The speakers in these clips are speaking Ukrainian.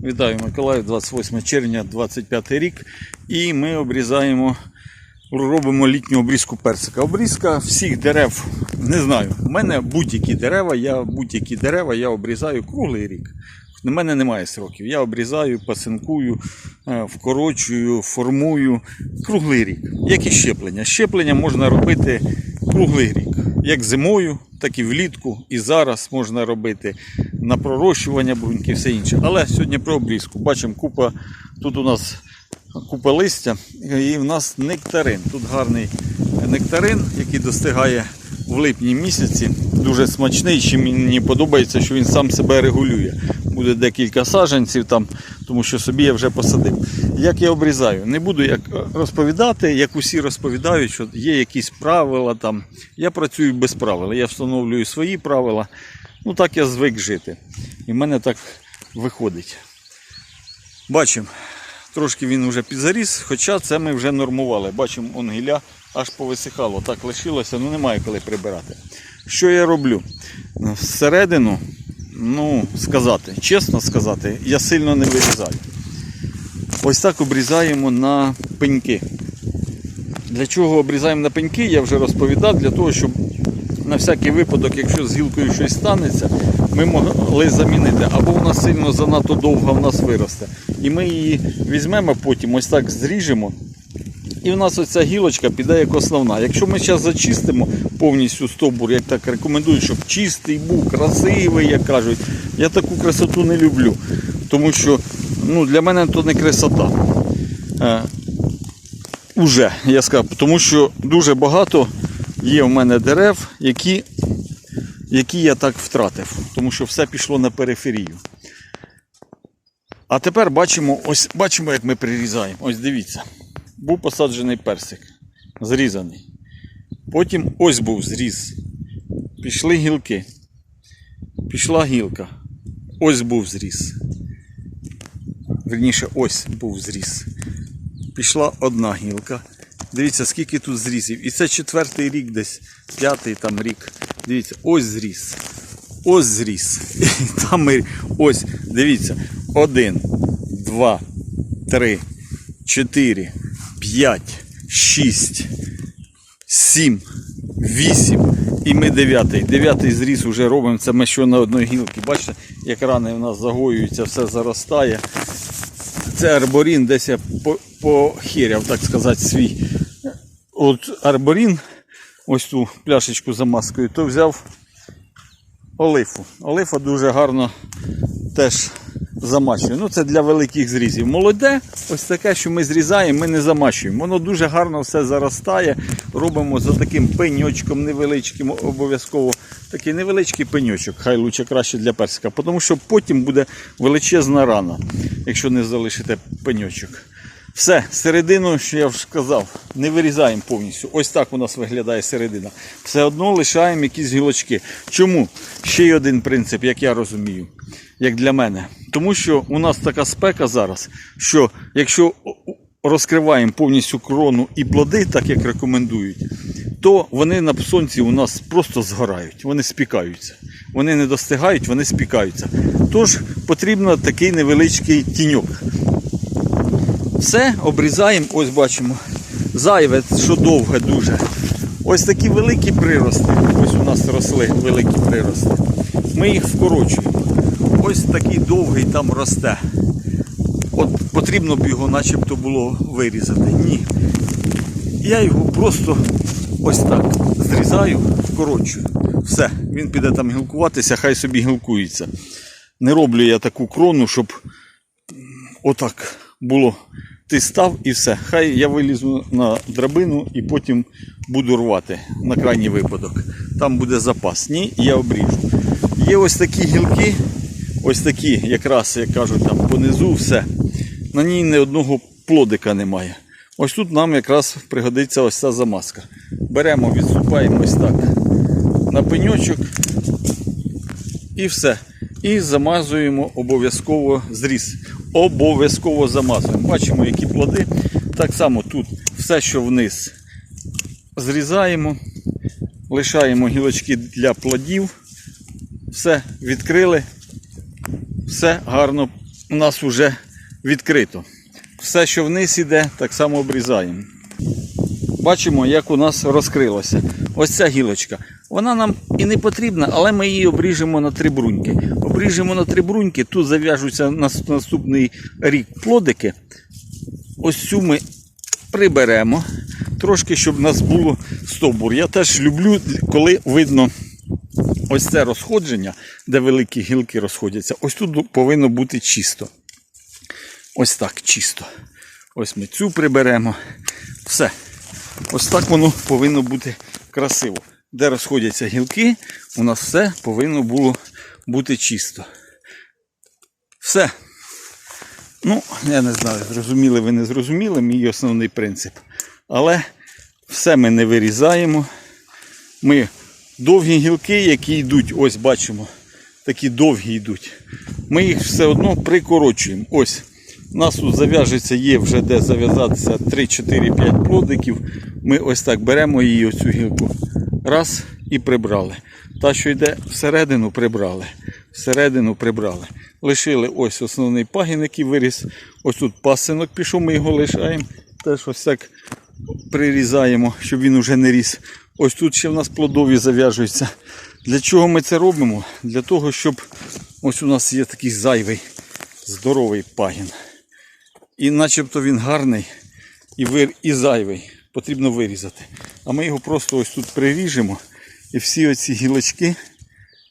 Вітаю Миколаїв, 28 червня, 25 рік. І ми обрізаємо, робимо літню обрізку персика. Обрізка всіх дерев, не знаю. У мене будь-які дерева, я будь-які дерева я обрізаю круглий рік. У мене немає сроків. Я обрізаю, пасинкую, е, вкорочую, формую круглий рік. Як і щеплення. Щеплення можна робити круглий рік. Як зимою, так і влітку. І зараз можна робити на пророщування бруньки, все інше. Але сьогодні про обрізку. Бачимо, купа, тут у нас купа листя, і в нас нектарин. Тут гарний нектарин, який достигає в липні місяці. Дуже смачний. Ще мені подобається, що він сам себе регулює. Буде декілька саджанців там, тому що собі я вже посадив. Як я обрізаю? Не буду як розповідати, як усі розповідають, що є якісь правила там. Я працюю без правил. Я встановлюю свої правила. Ну так я звик жити. І в мене так виходить. Бачимо, трошки він вже підзаріс, хоча це ми вже нормували. Бачимо, он гілля аж повисихало. Так лишилося, ну немає коли прибирати. Що я роблю? Всередину, ну, сказати, чесно сказати, я сильно не вирізаю. Ось так обрізаємо на пеньки. Для чого обрізаємо на пеньки, я вже розповідав, для того, щоб на всякий випадок, якщо з гілкою щось станеться, ми могли замінити. Або вона сильно занадто довго в нас виросте. І ми її візьмемо потім, ось так зріжемо. І в нас оця гілочка піде як основна. Якщо ми зараз зачистимо повністю стовбур, як так рекомендують, щоб чистий був, красивий, як кажуть, я таку красоту не люблю. Тому що ну, для мене то не красота. Е, уже, я сказав, тому що дуже багато є в мене дерев, які, які я так втратив, тому що все пішло на периферію. А тепер бачимо, ось бачимо, як ми прирізаємо. Ось дивіться. Був посаджений персик, зрізаний. Потім ось був зріз. Пішли гілки. Пішла гілка. Ось був зріз. Верніше, ось був зріз. Пішла одна гілка. Дивіться, скільки тут зрізів. І це четвертий рік десь, п'ятий там рік. Дивіться, ось зріз. Ось зріз. І там ми, ось, дивіться, один, два, три, чотири, п'ять, шість, сім, вісім. І ми дев'ятий. Дев'ятий зріз вже робимо. Це ми що на одній гілці. Бачите, як рани в нас загоюються, все заростає. Це арборін, десь я по- похиряв, так сказати, свій. От арборін, ось ту пляшечку за маскою, то взяв олифу. Олифа дуже гарно теж замачує. Ну, це для великих зрізів. Молоде, ось таке, що ми зрізаємо, ми не замачуємо. Воно дуже гарно все заростає. Робимо за таким пеньочком невеличким, обов'язково такий невеличкий пеньочок, хай лучше краще для персика, тому що потім буде величезна рана, якщо не залишите пеньочок. Все, середину, що я вже сказав, не вирізаємо повністю. Ось так у нас виглядає середина. Все одно лишаємо якісь гілочки. Чому? Ще один принцип, як я розумію, як для мене. Тому що у нас така спека зараз, що якщо розкриваємо повністю крону і плоди, так як рекомендують, то вони на сонці у нас просто згорають, вони спікаються. Вони не достигають, вони спікаються. Тож потрібно такий невеличкий тіньок. Все обрізаємо, ось бачимо. Зайве, що довге дуже. Ось такі великі прирости. Ось у нас росли великі прирости. Ми їх вкорочуємо. Ось такий довгий там росте. От потрібно б його начебто було вирізати. Ні. Я його просто ось так зрізаю, вкорочую. Все, він піде там гілкуватися, хай собі гілкується. Не роблю я таку крону, щоб отак було. Ти став і все. Хай я вилізу на драбину і потім буду рвати на крайній випадок. Там буде запас. Ні, я обріжу. Є ось такі гілки, ось такі, якраз, як кажуть, там понизу все. На ній ні одного плодика немає. Ось тут нам якраз пригодиться ось ця замазка. Беремо, відступаємо ось так на пеньочок і все. І замазуємо обов'язково зріз. Обов'язково замазуємо. Бачимо, які плоди. Так само тут все, що вниз зрізаємо, лишаємо гілочки для плодів. Все відкрили, все гарно у нас вже відкрито. Все, що вниз іде, так само обрізаємо. Бачимо, як у нас розкрилося. Ось ця гілочка. Вона нам і не потрібна, але ми її обріжемо на три бруньки. Обріжемо на три бруньки, тут зав'яжуться на наступний рік плодики. Ось цю ми приберемо. Трошки, щоб у нас було стовбур. Я теж люблю, коли видно ось це розходження, де великі гілки розходяться. Ось тут повинно бути чисто. Ось так чисто. Ось ми цю приберемо. Все. Ось так воно повинно бути красиво. Де розходяться гілки, у нас все повинно було бути чисто. Все. Ну, я не знаю, зрозуміли ви не зрозуміли, мій основний принцип. Але все ми не вирізаємо. Ми довгі гілки, які йдуть, ось бачимо, такі довгі йдуть. Ми їх все одно прикорочуємо. Ось. У нас тут зав'яжеться, є вже де зав'язатися 3, 4, 5 плодиків. Ми ось так беремо її, оцю гілку. Раз і прибрали. Та, що йде всередину, прибрали. Всередину прибрали. Лишили ось основний пагін, який виріс. Ось тут пасинок пішов, ми його лишаємо. Теж ось так прирізаємо, щоб він уже не ріс. Ось тут ще в нас плодові зав'яжуються. Для чого ми це робимо? Для того, щоб ось у нас є такий зайвий, здоровий пагін. І начебто він гарний і, вир... і зайвий. Потрібно вирізати. А ми його просто ось тут приріжемо. І всі оці гілочки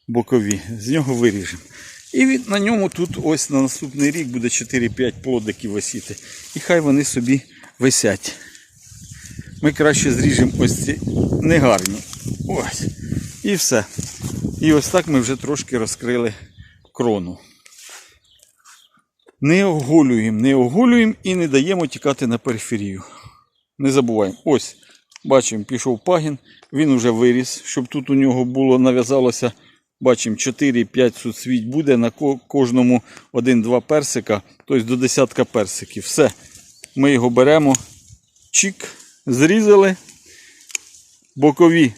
бокові з нього виріжемо. І від, на ньому тут ось на наступний рік буде 4-5 плодиків висіти. І хай вони собі висять. Ми краще зріжемо ось ці негарні. Ось. І все. І ось так ми вже трошки розкрили крону. Не оголюємо, не оголюємо і не даємо тікати на периферію. Не забуваємо. Ось, бачимо, пішов пагін, він вже виріс, щоб тут у нього було, нав'язалося, бачимо, 4-5 суцвіть буде на кожному 1-2 персика, тобто до десятка персиків. Все. Ми його беремо, чик, зрізали, бокові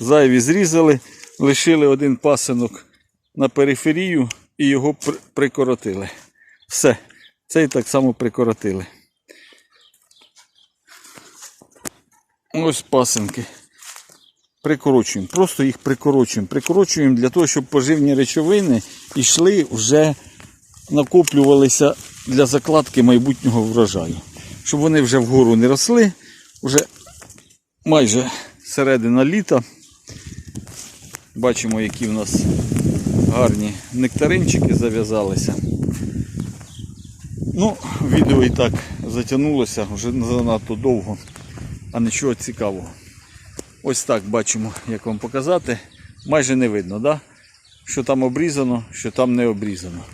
зайві зрізали, лишили один пасинок на периферію і його прикоротили. Все. Цей так само прикоротили. Ось пасинки. Прикорочуємо. Просто їх прикорочуємо. Прикорочуємо для того, щоб поживні речовини йшли вже накоплювалися для закладки майбутнього врожаю. Щоб вони вже вгору не росли, вже майже середина літа. Бачимо, які в нас гарні нектаринчики зав'язалися. Ну, відео і так затягнулося вже занадто довго, а нічого цікавого. Ось так бачимо, як вам показати. Майже не видно, да? що там обрізано, що там не обрізано.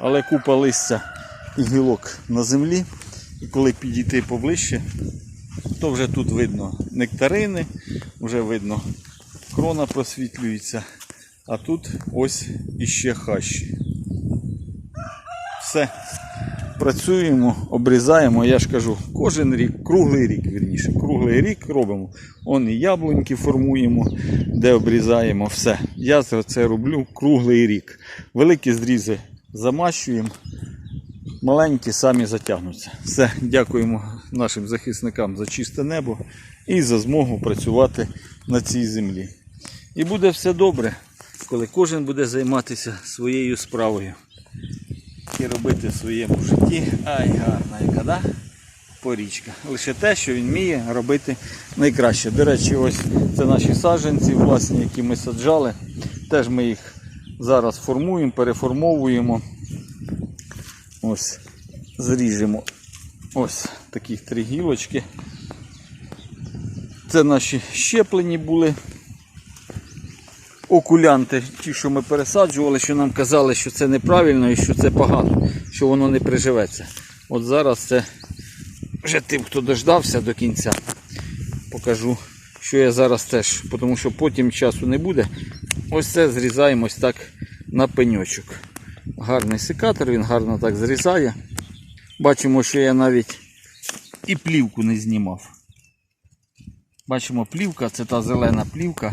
Але купа листя і гілок на землі. І коли підійти поближче, то вже тут видно нектарини, вже видно крона просвітлюється, а тут ось іще хащі. Все. Працюємо, обрізаємо, я ж кажу, кожен рік, круглий рік, вірніше, круглий рік робимо. Он і яблуньки формуємо, де обрізаємо, все. Я це роблю круглий рік. Великі зрізи замащуємо, маленькі самі затягнуться. Все, дякуємо нашим захисникам за чисте небо і за змогу працювати на цій землі. І буде все добре, коли кожен буде займатися своєю справою і робити в своєму житті. Ай, гарна яка, да? Порічка. Лише те, що він вміє робити найкраще. До речі, ось це наші саджанці, власні, які ми саджали. Теж ми їх зараз формуємо, переформовуємо. Ось, зріжемо ось такі три гілочки. Це наші щеплені були окулянти, ті, що ми пересаджували, що нам казали, що це неправильно і що це погано, що воно не приживеться. От зараз це вже тим, хто дождався до кінця, покажу, що я зараз теж, тому що потім часу не буде. Ось це зрізаємо ось так на пеньочок. Гарний секатор, він гарно так зрізає. Бачимо, що я навіть і плівку не знімав. Бачимо, плівка, це та зелена плівка,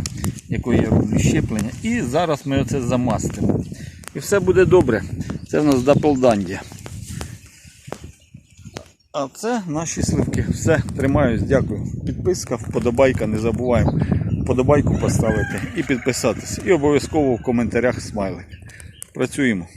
якою я роблю щеплення. І зараз ми оце замастимо. І все буде добре. Це в нас Даплдандія. А це наші сливки. Все, тримаюсь, дякую. Підписка, вподобайка, не забуваємо. Вподобайку поставити і підписатися. І обов'язково в коментарях смайлик. Працюємо.